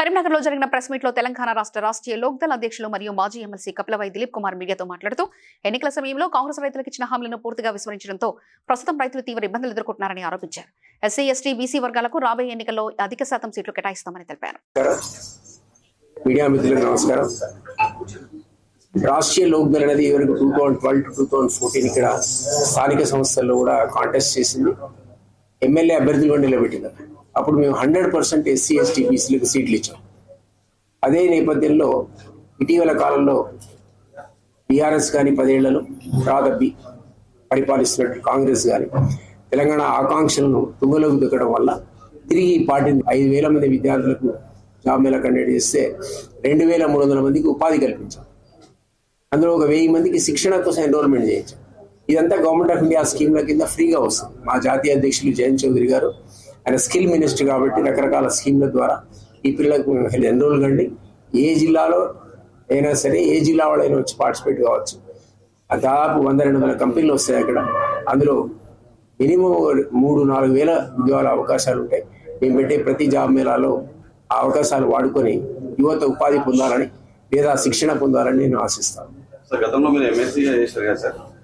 కరీంనగర్లో జరిగిన ప్రెస్ మీట్లో తెలంగాణ రాష్ట్ర రాష్ట్రీయ లోక్దళ అధ్యక్షులు మరియు మాజీ ఎమ్మెల్సీ కపిలవై దిలీప్ కుమార్ మీడియాతో మాట్లాడుతూ ఎన్నికల సమయంలో కాంగ్రెస్ రైతులకు ఇచ్చిన హామీలను పూర్తిగా విస్మరించడంతో ప్రస్తుతం రైతులు తీవ్ర ఇబ్బందులు ఎదుర్కొంటున్నారని ఆరోపించారు ఎస్సీ ఎస్టీ బీసీ వర్గాలకు రాబోయే ఎన్నికల్లో అధిక శాతం సీట్లు కేటాయిస్తామని తెలిపారు మీడియా మిత్రులకు నమస్కారం రాష్ట్రీయ లోక్దళ అనేది ఇవరకు two thousand twelve to two thousand fourteen ఇక్కడ స్థానిక సంస్థల్లో కూడా కాంటెస్ట్ చేసింది ఎమ్మెల్యే అభ్యర్థులు నిలబెట్టింది అప్పుడు మేము హండ్రెడ్ పర్సెంట్ ఎస్సీ ఎస్టీ బీసీలకు సీట్లు ఇచ్చాం అదే నేపథ్యంలో ఇటీవల కాలంలో బీఆర్ఎస్ కానీ పదేళ్లలో తర్వాత బి పరిపాలిస్తున్నట్టు కాంగ్రెస్ కానీ తెలంగాణ ఆకాంక్షలను తుంగలోకి దొక్కడం వల్ల తిరిగి పాటిని ఐదు వేల మంది విద్యార్థులకు జాబ్ మేళ కండక్ట్ చేస్తే రెండు వేల మూడు వందల మందికి ఉపాధి కల్పించాం అందులో ఒక వెయ్యి మందికి శిక్షణ కోసం ఎన్రోల్మెంట్ చేయించాం ఇదంతా గవర్నమెంట్ ఆఫ్ ఇండియా స్కీమ్ల కింద ఫ్రీగా వస్తుంది మా జాతీయ అధ్యక్షులు జయంత్ చౌదరి గారు ఆయన స్కిల్ మినిస్టర్ కాబట్టి రకరకాల స్కీమ్ల ద్వారా ఈ పిల్లలకు ఎన్రోల్ కండి ఏ జిల్లాలో అయినా సరే ఏ జిల్లా వాళ్ళైనా వచ్చి పార్టిసిపేట్ కావచ్చు దాదాపు వంద రెండు వందల కంపెనీలు వస్తాయి అక్కడ అందులో మినిమం మూడు నాలుగు వేల ఉద్యోగాల అవకాశాలు ఉంటాయి మేము పెట్టే ప్రతి జాబ్ మేళాలో ఆ అవకాశాలు వాడుకొని యువత ఉపాధి పొందాలని లేదా శిక్షణ పొందాలని నేను ఆశిస్తాను గతంలో మీరు ఎంఎస్సీ చేశారు కదా sir